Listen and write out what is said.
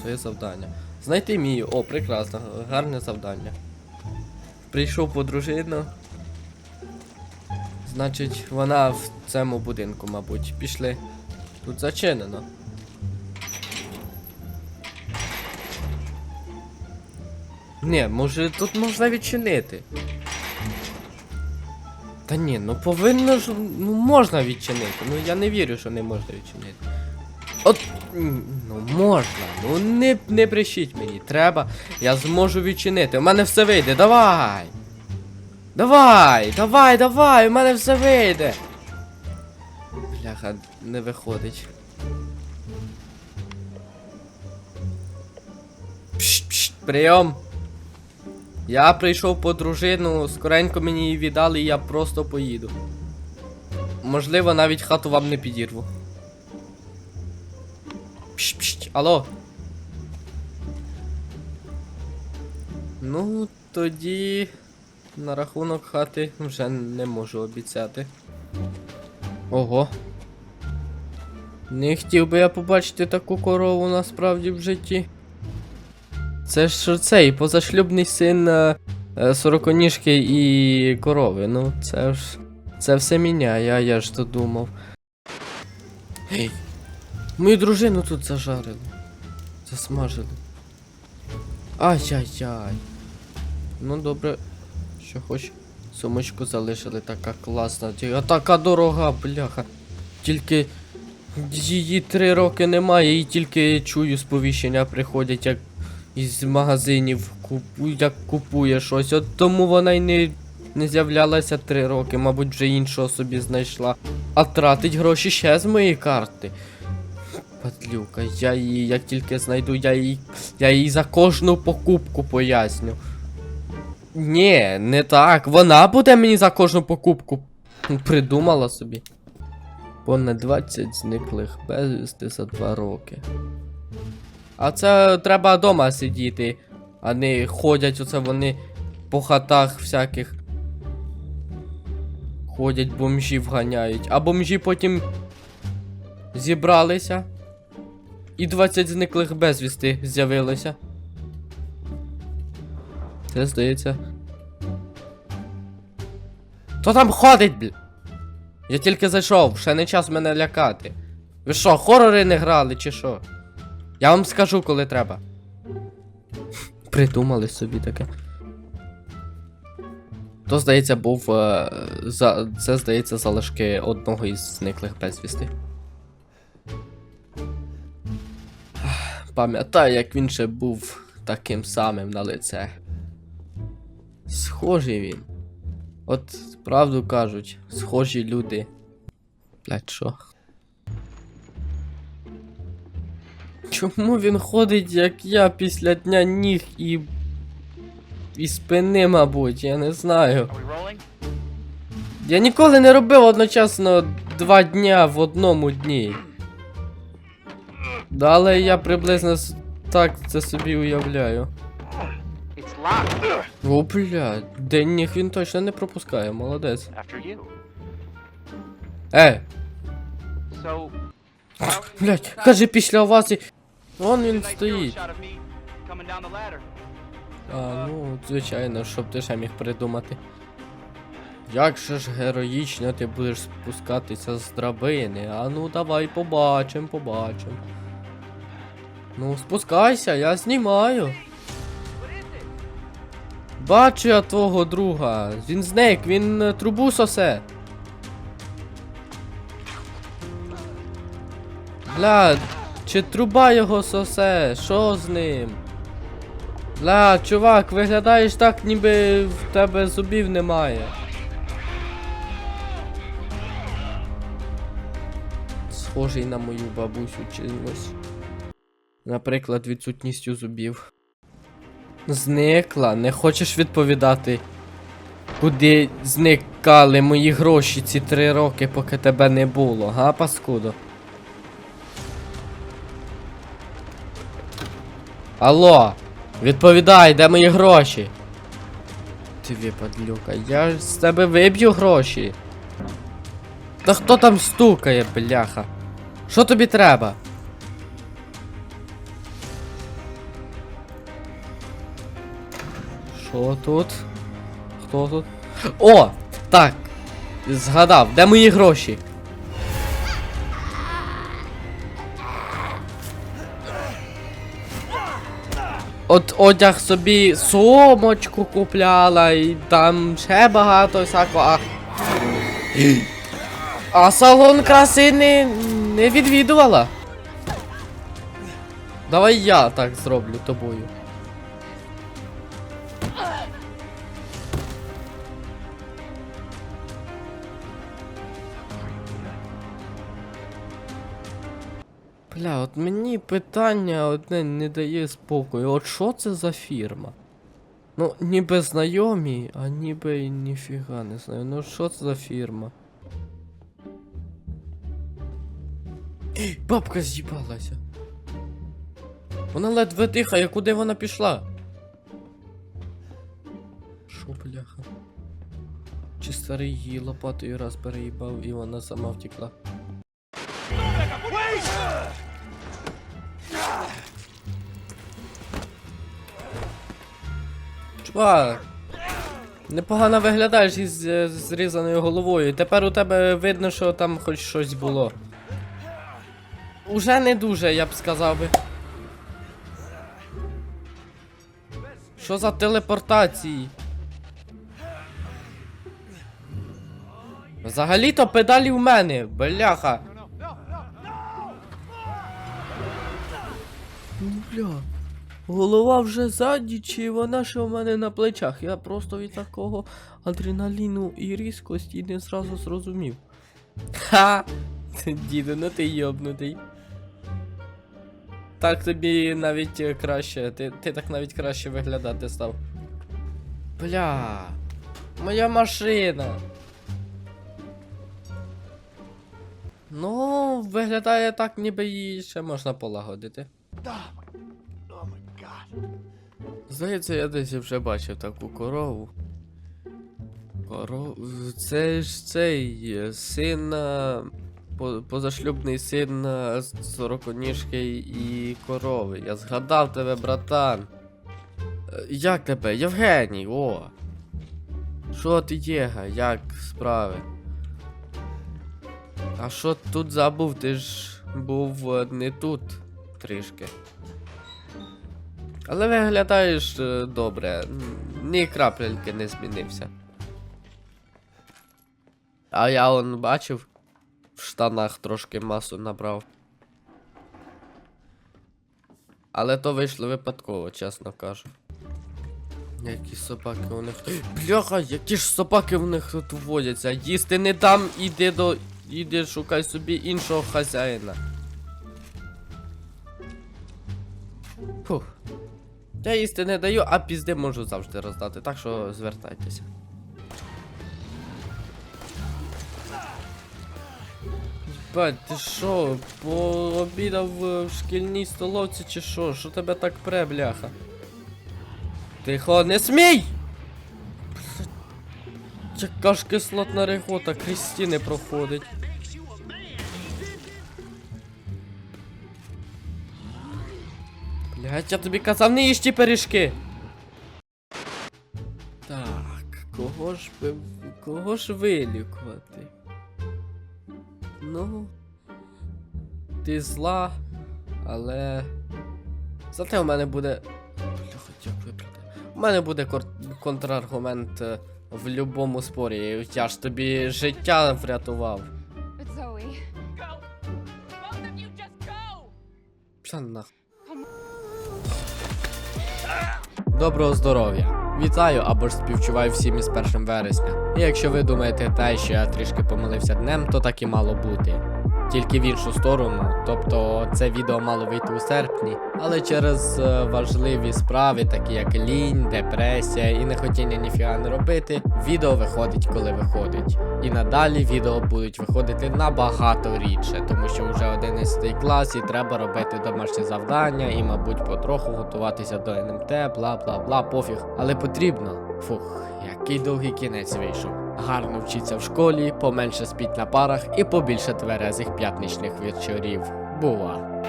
своє завдання. Знайти Мію. О, прекрасно, гарне завдання. Прийшов по дружину. Значить, вона в цьому будинку, мабуть. Пішли. Тут зачинено. Ні, може тут можна відчинити. Та ні, ну повинно ж. Ну можна відчинити. Ну я не вірю, що не можна відчинити. От. Ну можна. Ну не, не брешіть мені. Треба. Я зможу відчинити. У мене все вийде. Давай. Давай, давай, давай, у мене все вийде. Бляха, не виходить. Пшт, пшт, прийом. Я прийшов по дружину, скоренько мені її віддали, і я просто поїду. Можливо, навіть хату вам не підірву. Пшт, пшт, алло. Ну, тоді на рахунок хати вже не можу обіцяти. Ого. Не хотів би я побачити таку корову насправді в житті. Це ж цей позашлюбний син е, е, сороконіжки і корови. Ну, це ж. Це все міняє, а я ж то думав. Гей! Мою дружину тут зажарили. Засмажили. Ай-яй-яй. Ну добре, що хоч сумочку залишили, така класна. А така дорога, бляха. Тільки її три роки немає, і тільки чую сповіщення приходять, як із магазинів купу, як купує щось. От тому вона й не, не з'являлася три роки, мабуть, вже іншого собі знайшла. А тратить гроші ще з моєї карти. Падлюка, я її, як тільки знайду, я їй. Я їй за кожну покупку поясню. Ні, не так. Вона буде мені за кожну покупку. Придумала собі. Понад 20 зниклих безвісти за 2 роки. А це треба вдома сидіти, а не ходять оце вони по хатах всяких. Ходять, бомжів ганяють. А бомжі потім зібралися. І 20 зниклих безвісти з'явилося. Це здається. Хто там ходить, бля? Я тільки зайшов, ще не час мене лякати. Ви що, хорори не грали, чи що? Я вам скажу, коли треба. Придумали собі таке. То, здається, був. Е, за, це, здається, залишки одного із зниклих безвісти. Пам'ятаю, як він ще був таким самим на лице. Схожий він. От правду кажуть, схожі люди. Блять, що? Чому він ходить, як я після дня ніг і. і спини, мабуть, я не знаю. Я ніколи не робив одночасно два дня в одному дні. Да, але я приблизно так це собі уявляю. О, бля, день ніг він точно не пропускає, молодець. Е, So. блять, каже після вас і. Вон він стоїть. А, ну, звичайно, щоб ти ще міг придумати. Як же ж героїчно ти будеш спускатися з драбини? А ну давай побачим, побачим. Ну, спускайся, я знімаю. Бачу я твого друга. Він зник, він е, трубу сосе. Бля, чи труба його сосе? Що з ним? Бля, чувак, виглядаєш так, ніби в тебе зубів немає. Схожий на мою бабусю чимось. Наприклад, відсутністю зубів. Зникла, не хочеш відповідати? Куди зникали мої гроші ці три роки, поки тебе не було, га, паскудо? Алло, відповідай, де мої гроші? Ти випадлюка, я з тебе виб'ю гроші. Та хто там стукає, бляха? Що тобі треба? Що тут? Хто тут? О! Так! Згадав, де мої гроші? От одяг собі сумочку купляла і там ще багато всякого. А, а салон краси не, не відвідувала. Давай я так зроблю тобою. Бля, от мені питання одне не дає спокою. От що це за фірма? Ну, ніби знайомі, а ніби і ніфіга не знаю. Ну що це за фірма? Ей, бабка з'їбалася. Вона ледве дихає, куди вона пішла? Шо, бляха? Чи старий її лопатою раз переїбав і вона сама втекла? Чувак, непогано виглядаєш із е, зрізаною головою. Тепер у тебе видно, що там хоч щось було. Уже не дуже, я б сказав би. Що за телепортації? Взагалі-то педалі в мене, бляха. Ну бля. Голова вже ззаді, чи вона ще в мене на плечах. Я просто від такого адреналіну і різкості не зразу зрозумів. Ха! Діду, ну ти йобнутий. Так тобі навіть е, краще. Ти, ти так навіть краще виглядати став. Бля. Моя машина. Ну, виглядає так, ніби її ще можна полагодити. Здається, я десь вже бачив таку корову. Коров... Це ж цей е, син. Позашлюбний син сороконіжки і корови. Я згадав тебе, братан. Е, Як тебе? Євгеній, о! Що ти єга? Як справи? А що тут забув? Ти ж був е, не тут трішки. Але виглядаєш е, добре, ні крапельки не змінився. А я он бачив, в штанах трошки масу набрав. Але то вийшло випадково, чесно кажу. Які собаки у них. Бляха, які ж собаки в них тут водяться. Їсти не дам, іди до. Іди шукай собі іншого хазяїна. Фух. Я їсти не даю, а пізди можу завжди роздати, так що звертайтеся. Бать, ти що, пообідав в шкільній столовці чи що? Що тебе так пре, бляха? Тихо, не смій! Яка ж кислотна регота, крізь стіни проходить. Блять, я тобі казав, не їж ті пиріжки. Так, кого ж би. кого ж вилікувати? Ну. Ти зла, але. Зате у мене буде. Бляха, як вибрати. У мене буде кор- контраргумент е, в будь-якому спорі. Я ж тобі життя врятував. But Zoe, Доброго здоров'я! Вітаю або ж співчуваю всім із 1 вересня. І якщо ви думаєте те, що я трішки помилився днем, то так і мало бути. Тільки в іншу сторону, тобто це відео мало вийти у серпні, але через е, важливі справи, такі як лінь, депресія і нехотіння ніфіга не робити, відео виходить, коли виходить. І надалі відео будуть виходити набагато рідше, тому що вже 11 клас і треба робити домашні завдання і, мабуть, потроху готуватися до НМТ, бла бла бла, пофіг. Але потрібно. Фух, який довгий кінець вийшов. Гарно вчиться в школі, поменше спіть на парах і побільше тверезих п'ятничних вечорів. Бува.